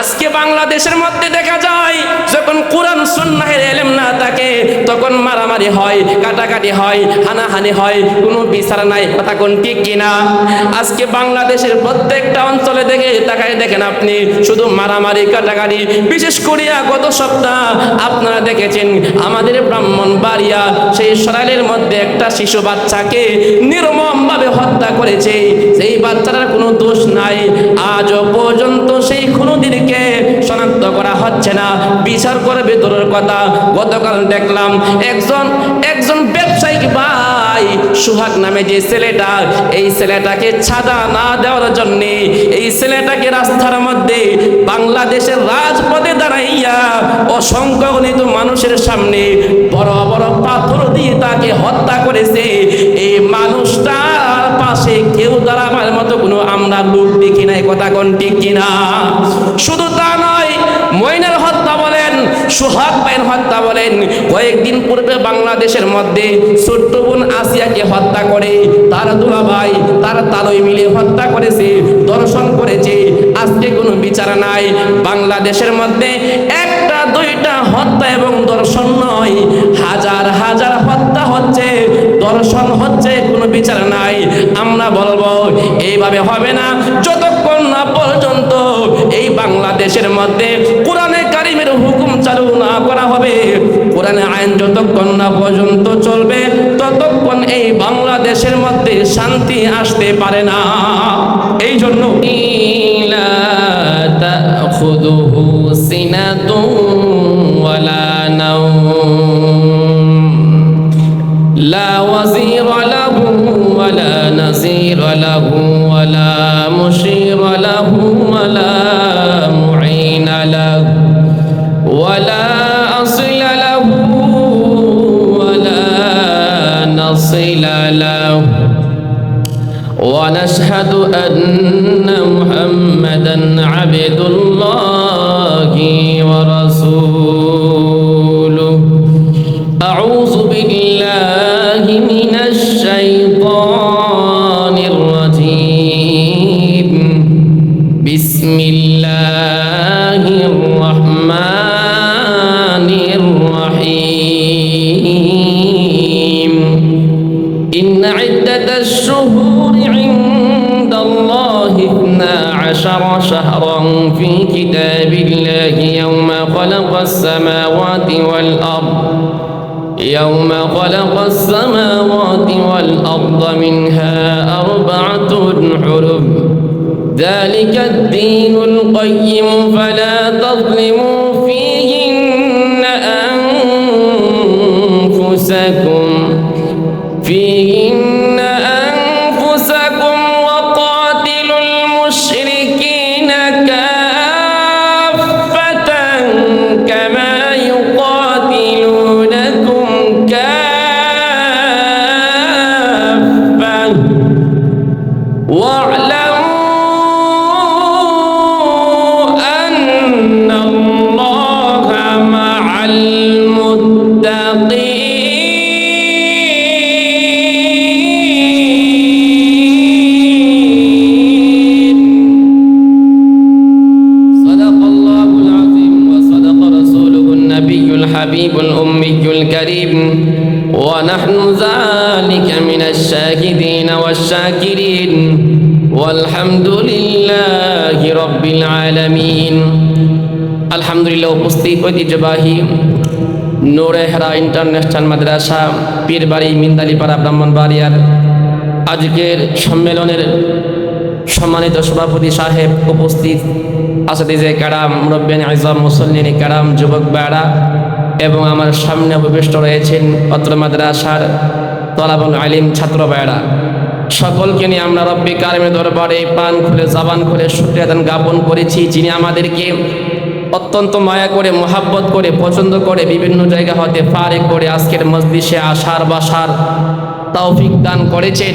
আজকে বাংলাদেশের মধ্যে দেখা যায়, যখন কোরআন সুন্নাহের এলেম না থাকে, তখন মারামারি হয়, কাটাকাটি হয়, হানাহানি হয়, কোনো বিচার নাই, কথা কোন ঠিক কিনা? আজকে বাংলাদেশের প্রত্যেকটা অঞ্চলে দেখে তাকায় দেখেন আপনি, শুধু মারামারি, কাটাকাটি, বিশেষ করিয়া গত সপ্তাহ আপনারা দেখেছেন, আমাদের ব্রাহ্মণ বাড়িয়া সেই সরাইলের মধ্যে একটা শিশু বাচ্চাকে নির্মমভাবে হত্যা করেছে, সেই বাচ্চাটার কোনো দোষ নাই, আজও পর্যন্ত সেই খুনুদিনকে শনাক্ত করা হচ্ছে না। বিচার করে ভেতরের কথা। গতকাল দেখলাম একজন একজন ব্যবসায়িক ভাই সুহাগ নামে যে ছেলেটা, এই ছেলেটাকে ছাদা না দেওয়ার জন্য এই ছেলেটাকে রাস্তার মধ্যে বাংলাদেশের রাজপথে দাঁড়াইয়া অসংখ্য গণিত মানুষের সামনে বড় বড় পাথর দিয়ে তাকে হত্যা করেছে। এই মানুষটার পাশে কেউ দাঁড়াবার মতো কোনো আমরা লোক দেখি নাই। কথা কোন ঠিক কিনা? শুধু তা নয় ময়নার হত্যা বলেন, সোহাগ ভাইয়ের হত্যা বলেন, কয়েকদিন পূর্বে বাংলাদেশের মধ্যে ছোট্ট বোন আসিয়াকে হত্যা করে, তার দুলা ভাই, তার তালই মিলে হত্যা করেছে, দর্শন করেছে। আজকে কোনো বিচার নাই। বাংলাদেশের মধ্যে একটা, দুইটা হত্যা এবং দর্শন নয়। হাজার হাজার হত্যা হচ্ছে, দর্শন হচ্ছে, কোনো বিচার নাই। আমরা বলব, এইভাবে হবে না। যতক্ষণ না পর্যন্ত মধ্যে কোরআনে কারিমের হুকুম চালু না করা হবে। কোরআনে আইন যতক্ষণ না পর্যন্ত চলবে, ততক্ষণ এই বাংলাদেশের মধ্যে শান্তি আসতে পারে না। এই জন্য ইলা তাখুদুহু সিনা نصل له. ونشهد أن محمدا عبد الله ورسوله. أعوذ بالله من عشر شهرا في كتاب الله يوم خلق السماوات والأرض يوم خلق السماوات والأرض منها أربعة حرم. ذلك الدين القيم فلا تظلموا فيهن أنفسكم. ونحن ذلك من الشاهدين والشاكرين والحمد لله رب العالمين الحمد لله উপস্থিত ঐতিহ্যবাহী নোরে হেরা ইন্টারন্যাশনাল মাদ্রাসা পীরবাড়ি মিন্দালিপাড়া ব্রাহ্মণবাড়িয়ার আজকের সম্মেলনের সম্মানিত সভাপতি সাহেব উপস্থিত আসাদিজে কারাম মুরব্বিয়ান আজম মুসল্লিনী কারাম যুবক বেড়া এবং আমার সামনে উপবিষ্ট রয়েছেন অত্র মাদ্রাসার তলাবল আলিম ছাত্র বেড়া সকলকে নিয়ে আমরা রব্বি কারিমের দরবারে পান খুলে, জাবান খুলে শুক্রিয়াদান জ্ঞাপন করেছি, যিনি আমাদেরকে অত্যন্ত মায়া করে, মোহাব্বত করে, পছন্দ করে বিভিন্ন জায়গা হতে ফারে করে আজকের মসজিষে আসার বাসার তৌফিক দান করেছেন।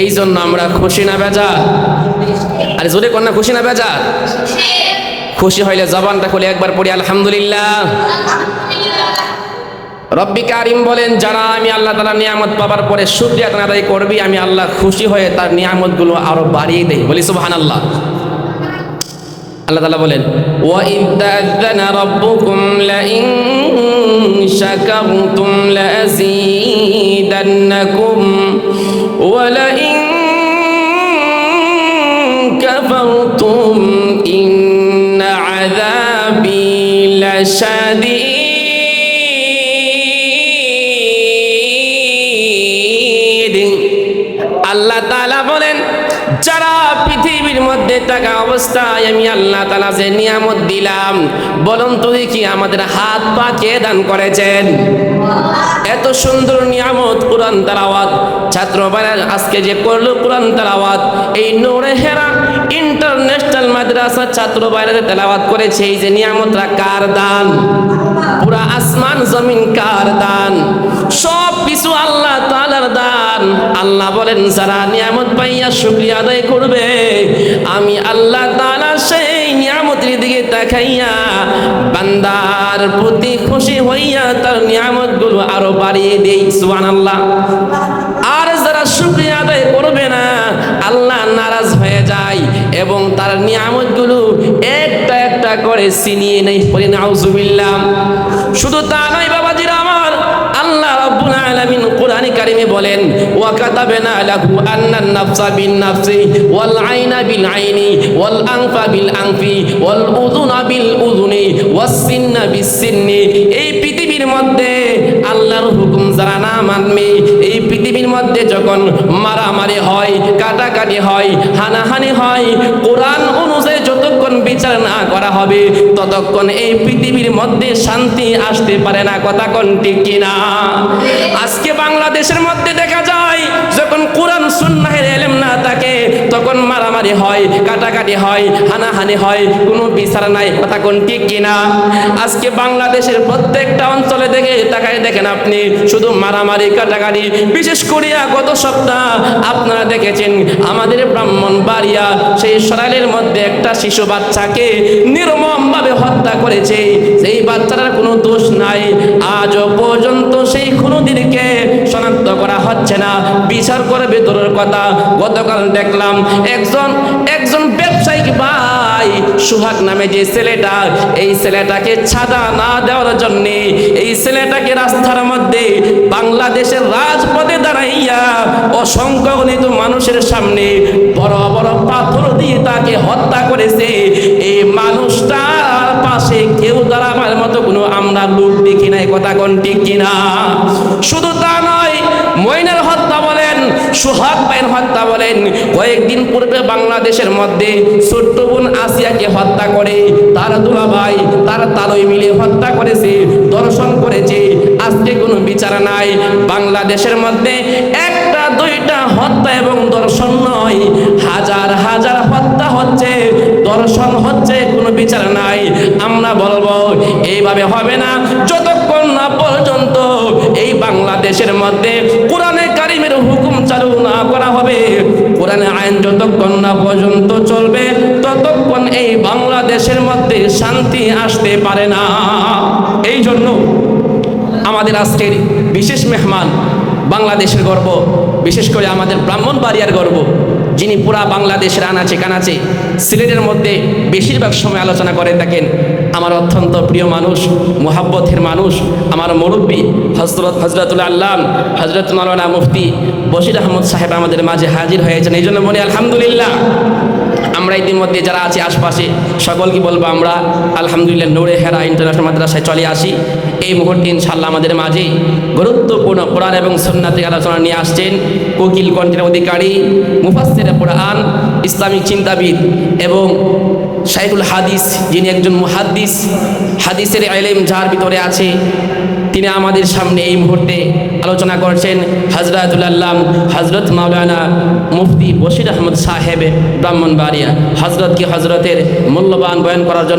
এই জন্য আমরা খুশি না বেজা আরে জোরে কন্যা খুশি না বেজা খুশি হইলে জবানটা খুলে একবার পড়ি, আলহামদুলিল্লাহ। রব্বি কারিম বলেন, যারা আমি আল্লাহ তালা নিয়ামত পাবার পরে সুক্রিয়া আদায় করবি, আমি আল্লাহ খুশি হয়ে তার নিয়ামতগুলো আরও বাড়িয়ে দেই। বলি সুবাহান আল্লাহ আল্লাহ তালা বলেন ও ইদ্দাদানা রব্বুকুম লা আল্লাহ তালা বলেন, যারা পৃথিবীর মধ্যে থাকা অবস্থায় আমি আল্লাহ তালা যে নিয়ামত দিলাম, বলুন তো দেখি আমাদের হাত পা কে দান করেছেন? এত সুন্দর নিয়ামত কোরআন তালাওয়াত। ছাত্র আজকে যে করল কোরআন তালাওয়াত, এই নোরে হেরা ইন্টারন্যাশনাল মাদ্রাসা ছাত্র ভাইরা যে তেলাওয়াত করেছে, এই যে নিয়ামতরা কার দান? পুরা আসমান জমিন কার দান? সব কিছু আল্লাহ তাআলার দান। আল্লাহ বলেন, যারা নিয়ামত পাইয়া শুকরিয়া আদায় করবে, আমি আল্লাহ তাআলা সেই নিয়ামতের দিকে তাকাইয়া বান্দার প্রতি খুশি হইয়া তার নিয়ামতগুলো আরও বাড়িয়ে দেই, সুবহানাল্লাহ। আর যারা শুকরিয়া আদায় করবে না, আল্লাহ নারাজ হয়ে যায় এবং তার নিয়ামতগুলো একটা একটা করে ছিনিয়ে নেই নাউজুবিল্লাহ। শুধু তা নয় আল্লাহ আলামিন কোরআনে কারিমে বলেন, ওয়া কাতাবনা লাহু আন্নান নাফসা বিন নাফসি ওয়াল আইনা বিল আইনি, ওয়াল আনফা বিল আনফি, ওয়াল উযুনা বিল উযুনি, ওয়াস সিন্না বিস সিন্নি। এই পৃথিবীর মধ্যে আল্লাহর হুকুম যারা না মানবে, এই পৃথিবীর মধ্যে যখন মারামারি হয়, কাটাকাটি হয়, হানাহানি হয়, কোরআন অনুযায়ী বিচার না করা হবে, ততক্ষণ এই পৃথিবীর মধ্যে শান্তি আসতে পারে না, কথা কোন ঠিক কিনা? আজকে বাংলাদেশের মধ্যে দেখা যায়, যখন কোরআন সুন্নাহের এলেম না থাকে তখন মারামারি হয়, কাটাকাটি হয়, হানাহানি হয়, কোনো বিচার নাই, কথা কোন ঠিক কিনা? আজকে বাংলাদেশের প্রত্যেকটা অঞ্চলে দেখে তাকায় দেখেন আপনি, শুধু মারামারি, কাটাকাটি, বিশেষ করিয়া গত সপ্তাহ আপনারা দেখেছেন, আমাদের ব্রাহ্মণ বাড়িয়া সেই সরাইলের মধ্যে একটা শিশু বাচ্চাকে নির্মমভাবে হত্যা করেছে। সেই বাচ্চাটার কোনো দোষ নাই। আজও পর্যন্ত সেই খুনুদিনকে শনাক্ত করা হচ্ছে না। বিচার করে ভেতরের কথা গতকাল দেখলাম একজন একজন ব্যবসায়িক ভাই সুহাগ নামে যে ছেলেটা, এই ছেলেটাকে ছাদা না দেওয়ার জন্য এই ছেলেটাকে রাস্তার মধ্যে বাংলাদেশের রাজপথে দাঁড়াইয়া অসংখ্য গণিত মানুষের সামনে বড় বড় পাথর দিয়ে তাকে হত্যা করেছে। এই মানুষটার পাশে কেউ দাঁড়াবার মতো কোনো আমরা লোক দেখি নাই, কথা কোন ঠিক কিনা? শুধু সুহাগ ভাইয়ের হত্যা বলেন। কয়েকদিন পূর্বে বাংলাদেশের মধ্যে ছোট্ট বোন আসিয়াকে হত্যা করে, তার দুলাভাই, তার তালই মিলে হত্যা করেছে, দর্শন করেছে। আজকে কোনো বিচার নাই। বাংলাদেশের মধ্যে একটা, দুইটা হত্যা এবং দর্শন নয়। হাজার হাজার হত্যা হচ্ছে, দর্শন হচ্ছে, কোনো বিচার নাই। আমরা বলব, এইভাবে হবে না। যতক্ষণ না পর্যন্ত এই বাংলাদেশের মধ্যে পর্যন্ত চলবে, ততক্ষণ এই বাংলাদেশের মধ্যে শান্তি আসতে পারে না। এই জন্য আমাদের আজকের বিশেষ মেহমান বাংলাদেশের গর্ব, বিশেষ করে আমাদের ব্রাহ্মণ বাড়িয়ার গর্ব, যিনি পুরা বাংলাদেশের আনাচে কানাচে সিলেটের মধ্যে বেশিরভাগ সময় আলোচনা করে থাকেন আমার অত্যন্ত প্রিয় মানুষ, মোহাব্বতের মানুষ, আমার মুরব্বী হজরত হজরতুল্লাহ আল্লাহ হজরত মালানা মুফতি বশির আহমদ সাহেব আমাদের মাঝে হাজির হয়েছেন। এই জন্য মনে আলহামদুলিল্লাহ আমরা ইতিমধ্যে যারা আছি আশপাশে, সকলকে বলব আমরা আলহামদুলিল্লাহ নোরে হেরা ইন্টারন্যাশনাল মাদ্রাসায় চলে আসি। এই মুহূর্তে ইনশাল্লাহ আমাদের মাঝে গুরুত্বপূর্ণ কোরআন এবং সন্ন্যাতিক আলোচনা নিয়ে আসছেন কোকিল কণ্ঠের অধিকারী মুফাসের কোরআন, ইসলামিক চিন্তাবিদ এবং শাইখুল হাদিস, যিনি একজন মুহাদ্দিস, হাদিসের এলেম যার ভিতরে আছে, তিনি আমাদের সামনে এই মুহূর্তে আলোচনা করছেন হজরতুল আল্লাহ হজরত মাওলানা মুফতি বশির আহমদ সাহেব ব্রাহ্মণবাড়িয়া। হজরতকে হজরতের মূল্যবান বয়ন করার জন্য